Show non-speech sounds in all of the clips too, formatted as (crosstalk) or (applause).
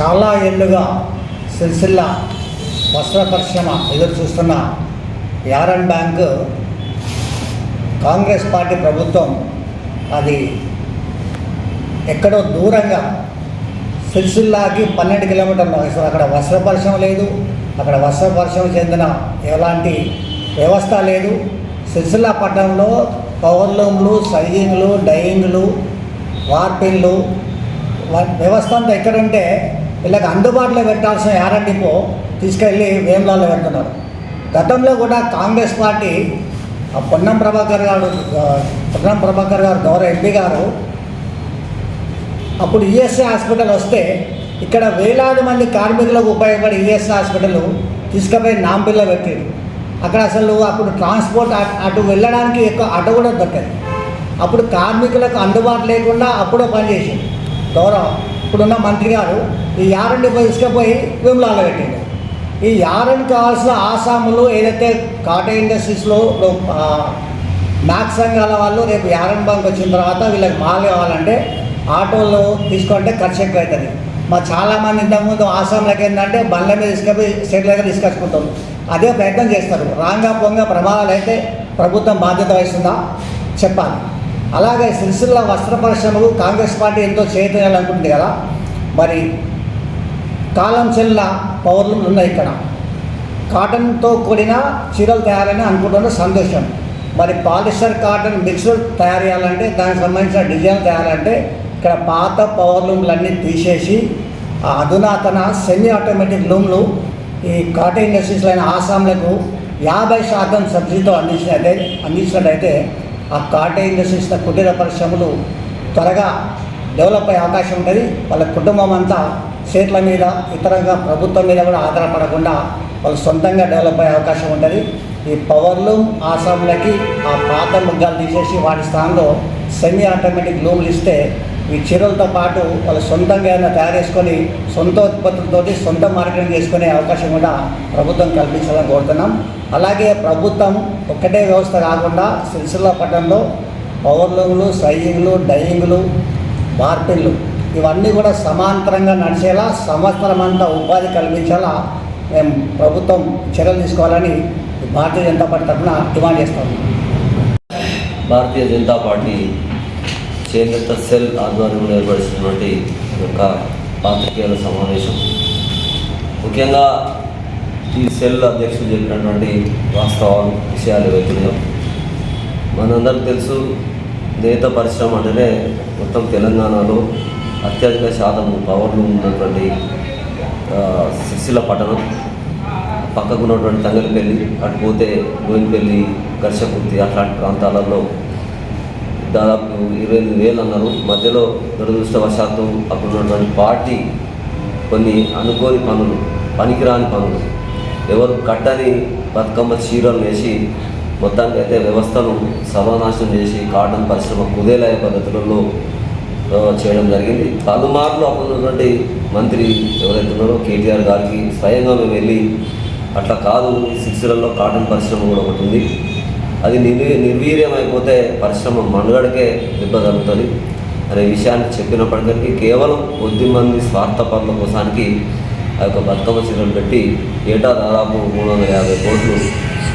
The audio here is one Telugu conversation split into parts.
చాలా ఏళ్ళుగా సిరిసిల్ల వస్త్ర పరిశ్రమ ఎదురు చూస్తున్న యారన్ బ్యాంకు కాంగ్రెస్ పార్టీ ప్రభుత్వం అది ఎక్కడో దూరంగా సిరిసిల్లాకి పన్నెండు కిలోమీటర్లు అసలు అక్కడ వస్త్ర పరిశ్రమ లేదు. అక్కడ వస్త్ర పరిశ్రమ చెందిన ఎలాంటి వ్యవస్థ లేదు. సిరిసిల్ల పట్టణంలో పవర్ లూమ్లు సైజింగ్లు డైయింగ్లు వార్పిన్లు వ- వ్యవస్థ అంతా ఎక్కడంటే వీళ్ళకి అందుబాటులో పెట్టాల్సిన యారన్ డిపో తీసుకెళ్ళి వేములాలో పెడుతున్నారు. గతంలో కూడా కాంగ్రెస్ పార్టీ ఆ పొన్నం ప్రభాకర్ గారు పొన్నం ప్రభాకర్ గారు గౌరవ ఎంపీ గారు అప్పుడు ఈఎస్ఐ హాస్పిటల్ వస్తే ఇక్కడ వేలాది మంది కార్మికులకు ఉపయోగపడే ఈఎస్ఐ హాస్పిటల్ తీసుకుపోయి నాంపిల్ల పెట్టారు. అక్కడ అసలు అప్పుడు ట్రాన్స్పోర్ట్ అటు వెళ్ళడానికి ఎక్కువ అటు కూడా దొరకదు. అప్పుడు కార్మికులకు అందుబాటు లేకుండా అప్పుడే పనిచేసింది. గౌరవ. ఇప్పుడున్న మంత్రి గారు ఈ యారెండు పోయి తీసుకుపోయి విమలాలో పెట్టిండు. ఈ యారన్ కావాల్సిన ఆసాములు ఏదైతే కాటన్ ఇండస్ట్రీస్లో ఆ, మ్యాక్స్ సంఘాల వాళ్ళు రేపు యారన్ బంక్ వచ్చిన తర్వాత వీళ్ళకి మాల్ కావాలంటే ఆటోలో తీసుకుంటే ఖర్చు ఎక్కువ అవుతుంది మా చాలామంది ఇంతకుముందు ఆసాంలోకి ఏంటంటే బండ్ల మీద తీసుకపోయి స్టేట్ దగ్గర తీసుకొచ్చుకుంటాం అదే ప్రయత్నం చేస్తారు. రాంగా పొంగ ప్రమాదాలు అయితే ప్రభుత్వం బాధ్యత వహిస్తుందా? చెప్పాలి. అలాగే సిరిసిల్ల వస్త్ర పరిశ్రమకు కాంగ్రెస్ పార్టీ ఎంతో చేయాలనుకుంటుంది కదా. మరి కాలం చెల్ల పౌరులు ఉన్నాయి ఇక్కడ. కాటన్తో కూడిన చీరలు తయారని అనుకుంటున్న సంతోషం మరి పాలిస్టర్ కాటన్ మిక్స్డ్ తయారు చేయాలంటే దానికి సంబంధించిన డిజైన్ తయారంటే ఇక్కడ పాత పవర్ లూమ్లన్నీ తీసేసి ఆ అధునాతన సెమీ ఆటోమేటిక్ లూమ్లు ఈ కాటన్ ఇండస్ట్రీస్లో అయిన ఆసాంలకు యాభై శాతం సబ్సిడీతో అందించినట్టే అందించినట్టయితే ఆ కాటన్ ఇండస్ట్రీస్ కుటీర పరిశ్రమలు త్వరగా డెవలప్ అయ్యే అవకాశం ఉంటుంది. వాళ్ళ కుటుంబం అంతా స్టేట్ల మీద ఇతరంగా ప్రభుత్వం మీద కూడా ఆధారపడకుండా వాళ్ళు సొంతంగా డెవలప్ అయ్యే అవకాశం ఉంటుంది. ఈ పవర్లు ఆసాంలకి ఆ పాత ముగ్గాలు తీసేసి వాటి స్థానంలో సెమీ ఆటోమేటిక్ లూమ్లు ఇస్తే ఈ చీరలతో పాటు వాళ్ళు సొంతంగా ఏమైనా తయారు చేసుకొని సొంత ఉత్పత్తులతోటి సొంత మార్కెటింగ్ చేసుకునే అవకాశం కూడా ప్రభుత్వం కల్పించాలని కోరుతున్నాం. అలాగే ప్రభుత్వం ఒక్కటే వ్యవస్థ కాకుండా సిరిసిల్ల పట్టణంలో పవర్లూములు సయ్యింగ్లు సైయింగ్లు డైయింగ్లు మార్పిన్లు ఇవన్నీ కూడా సమాంతరంగా నడిచేలా సంవత్సరం అంతా ఉపాధి కల్పించేలా మేము ప్రభుత్వం చర్యలు తీసుకోవాలని భారతీయ జనతా పార్టీ తరఫున డిమాండ్ చేస్తాము. భారతీయ జనతా పార్టీ చేనేత సెల్ ఆధ్వర్యంలో ఏర్పడినటువంటి యొక్క పాత్రికేయుల సమావేశం. ముఖ్యంగా ఈ సెల్ అధ్యక్షులు చెప్పినటువంటి వాస్తవాలు విషయాలు వెతుకుదాం మనందరికి తెలుసు నేత పరిశ్రమ అంటేనే మొత్తం తెలంగాణలో అత్యధిక శాతం పవర్లు ఉన్నటువంటి ఆ, సిరిసిల్ల పట్టణం. పక్కకు ఉన్నటువంటి తంగలపల్లి అటు పోతే గోయినపల్లి ఘర్షకుర్తి అట్లాంటి ప్రాంతాలలో దాదాపు ఇరవై ఎనిమిది వేలు అన్నారు. మధ్యలో దురదృష్టవశాత్తు అప్పుడు ఉన్నటువంటి పార్టీ కొన్ని అనుకోని పనులు పనికిరాని పనులు. ఎవరు కట్టని బతుకమ్మ చీరలు వేసి మొత్తానికి అయితే వ్యవస్థను సర్వనాశనం చేసి కాటన్ పరిశ్రమ కుదేలయ పద్ధతులలో చేయడం జరిగింది. పలుమార్లు అప్పుడు ఉన్నటువంటి మంత్రి ఎవరైతే ఉన్నారో కేటీఆర్ గారికి స్వయంగా మేము వెళ్ళి అట్లా కాదు ఈ సిక్స్లలో కాటన్ పరిశ్రమ కూడా ఒకటి ఉంది. అది నిర్వీ నిర్వీర్యమైపోతే పరిశ్రమ మనుగడకే దెబ్బ తగ్గుతుంది అనే విషయాన్ని చెప్పినప్పటికీ కేవలం కొద్ది మంది స్వార్థ పనుల కోసానికి ఆ యొక్క బతుకమ్మ చీరలు పెట్టి ఏటా దాదాపు మూడు వందల యాభై కోట్లు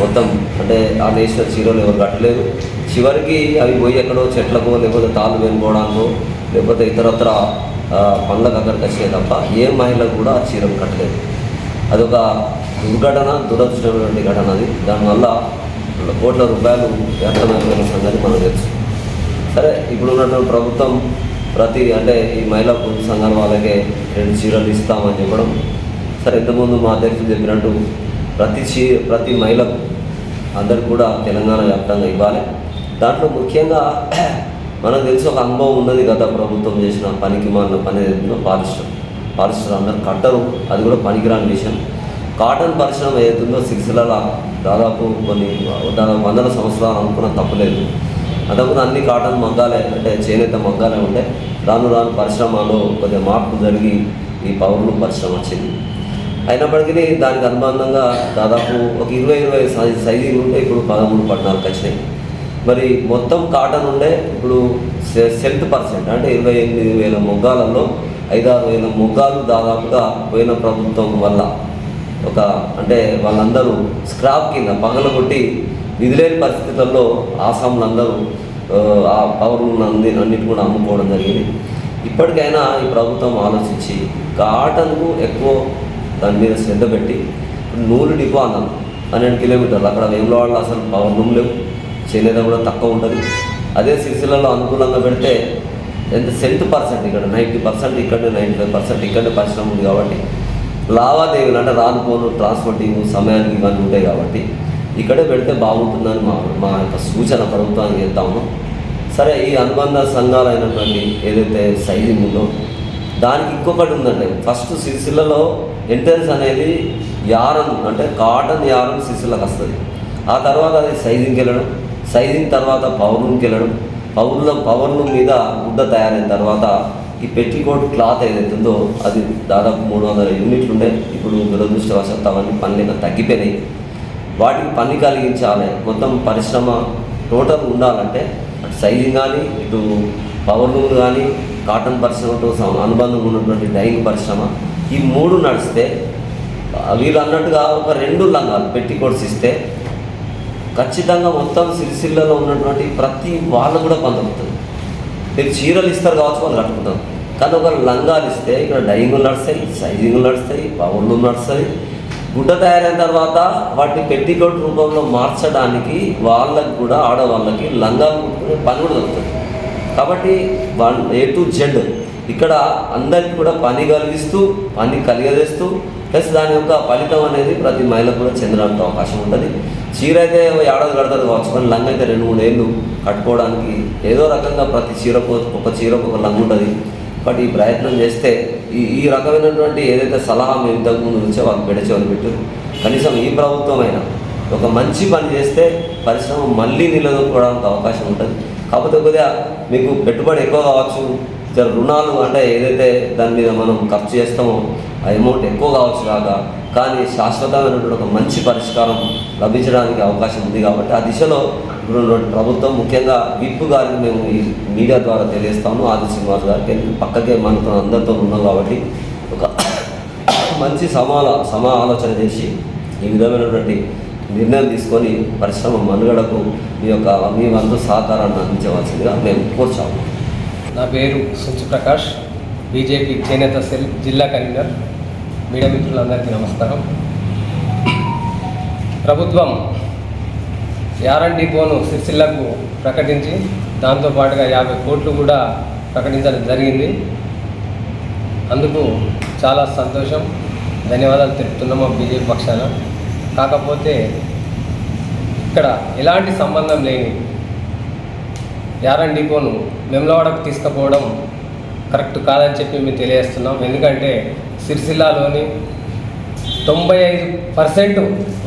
మొత్తం అంటే ఆ నేషనల్ చీరలు ఎవరు కట్టలేదు. చివరికి అవి పోయి ఎక్కడో చెట్లకో లేకపోతే తాళ్ళు వెళ్ళిపోవడానికో లేకపోతే ఇతరత్ర ఆ, పనులకు అక్కడికి వచ్చాయి తప్ప ఏ మహిళ కూడా ఆ చీరలు కట్టలేదు. అదొక దుర్ఘటన దురదృష్టమైనటువంటి ఘటన అది. దానివల్ల కోట్ల రూపాయలు వ్యర్థమైన సంగతి మనకు తెలుసు. సరే ఇప్పుడు ఉన్నటువంటి ప్రభుత్వం ప్రతి అంటే ఈ మహిళా పొదుపు సంఘాల వాళ్ళకే రెండు చీరలు ఇస్తామని చెప్పడం సరే ఇంతకుముందు మా అధ్యక్షులు చెప్పినట్టు ప్రతి చీ ప్రతి మహిళకు అందరు కూడా తెలంగాణ వ్యాప్తంగా ఇవ్వాలి. దాంట్లో ముఖ్యంగా (clears throat) మనకు తెలిసి ఒక అనుభవం ఉన్నది గత ప్రభుత్వం చేసిన పనికి మన పని ఏదైతుందో పాలిస్టర్ అందరు కట్టరు. అది కూడా పనికిరాని విషయం. కాటన్ పరిశ్రమ ఏదైతుందో సిరిసిల్ల దాదాపు కొన్ని దాదాపు వందల సంవత్సరాలు అనుకున్న తప్పలేదు అంతకుముందు అన్ని కాటన్ మగ్గాలే అంటే చేనేత మగ్గాలే ఉంటే రాను రాను పరిశ్రమలో కొద్దిగా మార్పు జరిగి ఈ పౌరులు పరిశ్రమ వచ్చింది. అయినప్పటికీ దానికి అనుబంధంగా దాదాపు ఒక ఇరవై ఇరవై సైజ్ సైజులు ఉంటే ఇప్పుడు పదమూడు పద్నాలుగు వచ్చినాయి. మరి మొత్తం కాటన్ ఉండే ఇప్పుడు సెల్త్ పర్సెంట్ అంటే ఇరవై ఎనిమిది వేల మొగ్గాలలో ఐదారు వేల మొగ్గాలు దాదాపుగా పోయిన ప్రభుత్వం వల్ల ఒక అంటే వాళ్ళందరూ స్క్రాప్ కింద పగలగొట్టి విధులేని పరిస్థితుల్లో ఆసాములు అందరూ ఆ, పవర్ అన్ని అన్నిటి కూడా అమ్ముకోవడం జరిగింది. ఇప్పటికైనా ఈ ప్రభుత్వం ఆలోచించి కాటన్కు ఎక్కువ దాని మీద శ్రద్ధ పెట్టి నూలు డిపో అన్నాం. పన్నెండు కిలోమీటర్లు. అక్కడ వేములవాడలో అసలు పవర్ రూమ్ లేవు. చేనేత కూడా తక్కువ ఉంటుంది. అదే సిరిసిల్లలో అనుకూలంగా పెడితే ఎంత సెంట్ పర్సెంట్ ఇక్కడ? నైంటీ పర్సెంట్ ఇక్కడ నైంటీ ఫైవ్ పర్సెంట్ ఇక్కడ పరిశ్రమ ఉంది కాబట్టి లావాదేవీలు అంటే రాను పోను ట్రాన్స్పోర్టింగ్ సమయానికి ఇవన్నీ ఉంటాయి కాబట్టి ఇక్కడే పెడితే బాగుంటుందని మా మా యొక్క సూచన ప్రభుత్వానికి చేద్దాము సరే ఈ అనుబంధ సంఘాలైనటువంటి ఏదైతే సైజింగ్ ఉందో దానికి ఇంకొకటి ఉందండి. ఫస్ట్ సిరిసిల్లలో ఎంట్రన్స్ అనేది యారం అంటే కాటన్ యారం సిరిసిల్లకు వస్తుంది. ఆ తర్వాత అది సైజింగ్కి వెళ్ళడం సైజింగ్ తర్వాత పౌర్ణంకి వెళ్ళడం పౌర్ణం పౌర్ణం మీద గుడ్డ తయారైన తర్వాత ఈ పెట్టికోట్ క్లాత్ ఏదైతే ఉందో అది దాదాపు మూడు వందల యూనిట్లు ఉండే ఇప్పుడు దురదృష్టవశాత్తు అవన్నీ పనులు తగ్గిపోయినాయి. వాటికి పని కలిగించాలి. మొత్తం పరిశ్రమ టోటల్ ఉండాలంటే అటు సైజింగ్ కానీ ఇటు పవర్ లూమ్ కానీ కాటన్ పరిశ్రమతో అనుబంధం ఉన్నటువంటి డైయింగ్ పరిశ్రమ ఈ మూడు నడిస్తే వీళ్ళు అన్నట్టుగా ఒక రెండు లంగాలు పెట్టి ఇస్తే ఖచ్చితంగా మొత్తం సిరిసిల్లలో ఉన్నటువంటి ప్రతి వాళ్ళు కూడా పొందవుతుంది మీరు చీరలు ఇస్తారు కావచ్చు వాళ్ళు కట్టుకుంటారు కానీ ఒక లంగాలు ఇస్తే ఇక్కడ డైయింగ్లు నడుస్తాయి సైజింగ్లు నడుస్తాయి పవర్లు నడుస్తాయి. గుడ్డ తయారైన తర్వాత వాటిని పెట్టికోట్ రూపంలో మార్చడానికి వాళ్ళకి కూడా ఆడవాళ్ళకి లంగాలు కుట్టుకునే పని కూడా దొరుకుతుంది. కాబట్టి వన్ ఏ టు జెడ్ ఇక్కడ అందరికి కూడా పని కలిగిస్తూ పని కలిగజేస్తూ ప్లస్ దాని యొక్క ఫలితం అనేది ప్రతి మహిళకు కూడా చెందడానికి అవకాశం ఉంటుంది. చీర అయితే ఏడాది కడతారు కావచ్చు కానీ లంగ అయితే రెండు మూడు ఏళ్ళు కట్టుకోవడానికి ఏదో రకంగా ప్రతి చీరకు ఒక చీరకు ఒక లంగ్ ఉంటుంది. బట్ ఈ ప్రయత్నం చేస్తే ఈ ఈ రకమైనటువంటి ఏదైతే సలహా మేము ఇంతకుముందు నుంచే వాళ్ళు పెడచేవారు పెట్టు కనీసం ఈ ప్రభుత్వమైనా ఒక మంచి పని చేస్తే పరిశ్రమ మళ్ళీ నిలదొక్కుకోవడానికి అవకాశం ఉంటుంది. కాకపోతే కొద్దిగా మీకు పెట్టుబడి ఎక్కువ కావచ్చు రుణాలు అంటే ఏదైతే దాని మీద మనం ఖర్చు చేస్తామో ఆ అమౌంట్ ఎక్కువ కావచ్చు కాక కానీ శాశ్వతమైనటువంటి ఒక మంచి పరిష్కారం లభించడానికి అవకాశం ఉంది కాబట్టి ఆ దిశలో ఇప్పుడున్నటువంటి ప్రభుత్వం ముఖ్యంగా విప్ గారికి మేము ఈ మీడియా ద్వారా తెలియస్తాము ఆది శ్రీనివాస్ గారికి పక్కకే మనతో అందరితో ఉన్నాం కాబట్టి ఒక మంచి సమాల సమా ఆలోచన చేసి ఈ విధమైనటువంటి నిర్ణయం తీసుకొని పరిశ్రమ మనుగడకు మీ యొక్క మీ వంతు సహకారాన్ని అందించవలసిందిగా మేము కోర్చాము నా పేరు సుచి ప్రకాష్. బీజేపీ చేనేత సెల్ జిల్లా కన్వీనర్. మీడియా మిత్రులందరికీ నమస్కారం. ప్రభుత్వం యారన్ డిపోను సిరిసిల్లకు ప్రకటించి దాంతోపాటుగా యాభై కోట్లు కూడా ప్రకటించడం జరిగింది. అందుకు చాలా సంతోషం. ధన్యవాదాలు తెలుపుతున్నాము బీజేపీ పక్షాన. కాకపోతే ఇక్కడ ఎలాంటి సంబంధం లేని యారన్ డిపోను మెమ్లవాడకు తీసుకుపోవడం కరెక్ట్ కాదని చెప్పి మేము తెలియజేస్తున్నాం. ఎందుకంటే సిరిసిల్లాలోని తొంభై ఐదు పర్సెంట్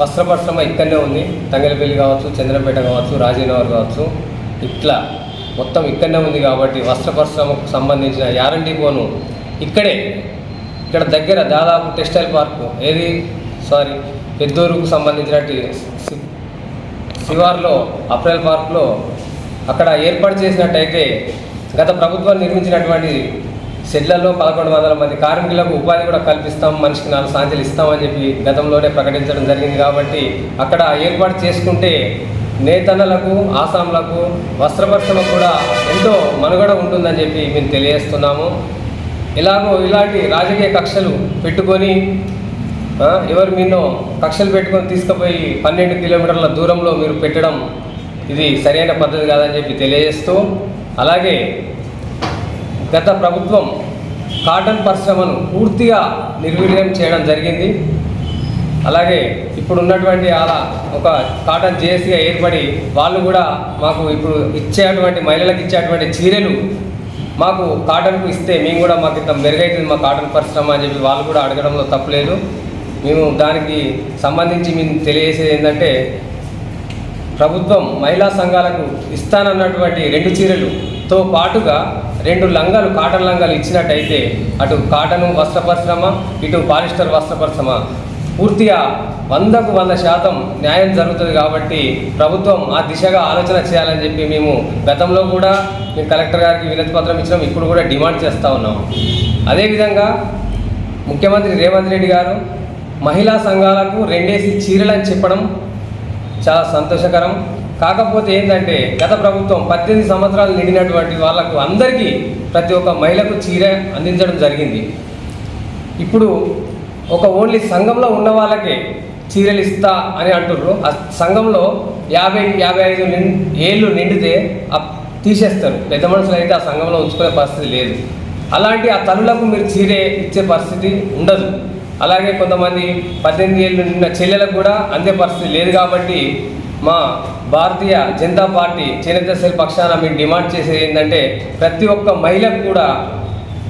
వస్త్ర పరిశ్రమ ఇక్కడనే ఉంది. తంగలపల్లి కావచ్చు చంద్రపేట కావచ్చు రాజీనగర్ కావచ్చు. ఇట్లా మొత్తం ఇక్కడనే ఉంది కాబట్టి వస్త్ర పరిశ్రమకు సంబంధించిన యారన్ డిపోను ఇక్కడే. ఇక్కడ దగ్గర దాదాపు టెక్స్టైల్ పార్క్ ఏది? సారీ పెద్దూరుకు సంబంధించిన శివార్లో అప్రైల్ పార్క్లో అక్కడ ఏర్పాటు చేసినట్టయితే గత ప్రభుత్వం నిర్మించినటువంటి షెడ్లలో పదకొండు వందల మంది కార్మికులకు ఉపాధి కూడా కల్పిస్తాం మనిషికి నాలుగు సాంతలు ఇస్తామని చెప్పి గతంలోనే ప్రకటించడం జరిగింది కాబట్టి అక్కడ ఏర్పాటు చేసుకుంటే నేతన్నలకు ఆసాంలకు వస్త్రపరిశ్రమకు కూడా ఎంతో మనుగడ ఉంటుందని చెప్పి మేము తెలియజేస్తున్నాము. ఇలాగో ఇలాంటి రాజకీయ కక్షలు పెట్టుకొని ఎవరు మీనో కక్షలు పెట్టుకొని తీసుకుపోయి పన్నెండు కిలోమీటర్ల దూరంలో మీరు పెట్టడం ఇది సరైన పద్ధతి కాదని చెప్పి తెలియజేస్తూ అలాగే గత ప్రభుత్వం కాటన్ పరిశ్రమను పూర్తిగా నిర్వీర్యం చేయడం జరిగింది. అలాగే ఇప్పుడున్నటువంటి అలా ఒక కాటన్ జేఏసీగా ఏర్పడి వాళ్ళు కూడా మాకు ఇప్పుడు ఇచ్చేటువంటి మహిళలకు ఇచ్చేటువంటి చీరలు మాకు కాటన్కు ఇస్తే మేము కూడా మాకు ఇంత మెరుగైతుంది మా కాటన్ పరిశ్రమ అని చెప్పి వాళ్ళు కూడా అడగడంలో తప్పులేదు మేము దానికి సంబంధించి మేము తెలియజేసేది ఏంటంటే ప్రభుత్వం మహిళా సంఘాలకు ఇస్తానన్నటువంటి రెండు చీరలు తో పాటుగా రెండు లంగాలు కాటన్ లంగాలు ఇచ్చినట్టయితే అటు కాటను వస్త్ర పరిశ్రమ ఇటు పాలిస్టర్ వస్త్ర పరిశ్రమ పూర్తిగా వందకు వంద శాతం న్యాయం జరుగుతుంది కాబట్టి ప్రభుత్వం ఆ దిశగా ఆలోచన చేయాలని చెప్పి మేము గతంలో కూడా మేము కలెక్టర్ గారికి వినతి పత్రం ఇచ్చినాం ఇప్పుడు కూడా డిమాండ్ చేస్తూ ఉన్నాం. అదేవిధంగా ముఖ్యమంత్రి రేవంత్ రెడ్డి గారు మహిళా సంఘాలకు రెండేసి చీరలని చెప్పడం చాలా సంతోషకరం. కాకపోతే ఏంటంటే గత ప్రభుత్వం పద్దెనిమిది సంవత్సరాలు నిండినటువంటి వాళ్ళకు అందరికీ ప్రతి ఒక్క మహిళకు చీర అందించడం జరిగింది. ఇప్పుడు ఒక ఓన్లీ సంఘంలో ఉన్న వాళ్ళకే చీరలు ఇస్తా అని అంటుర్రు. ఆ సంఘంలో యాభై యాభై ఐదు ఏళ్ళు నిండితే తీసేస్తారు. పెద్ద మనుషులు అయితే ఆ సంఘంలో ఉంచుకునే పరిస్థితి లేదు. అలాంటి ఆ తల్లులకు మీరు చీరే ఇచ్చే పరిస్థితి ఉండదు. అలాగే కొంతమంది పద్దెనిమిది ఏళ్ళు నిన్న చెల్లెలకు కూడా అందే పరిస్థితి లేదు కాబట్టి మా భారతీయ జనతా పార్టీ చేనేత సెల్ పక్షాన మేము డిమాండ్ చేసేది ఏంటంటే ప్రతి ఒక్క మహిళకు కూడా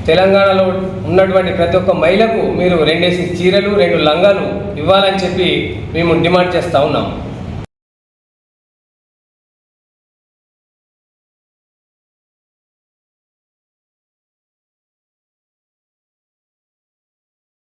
తెలంగాణలో ఉన్నటువంటి ప్రతి ఒక్క మహిళకు మీరు రెండేసి చీరలు రెండు లంగాలు ఇవ్వాలని చెప్పి మేము డిమాండ్ చేస్తూ ఉన్నాం.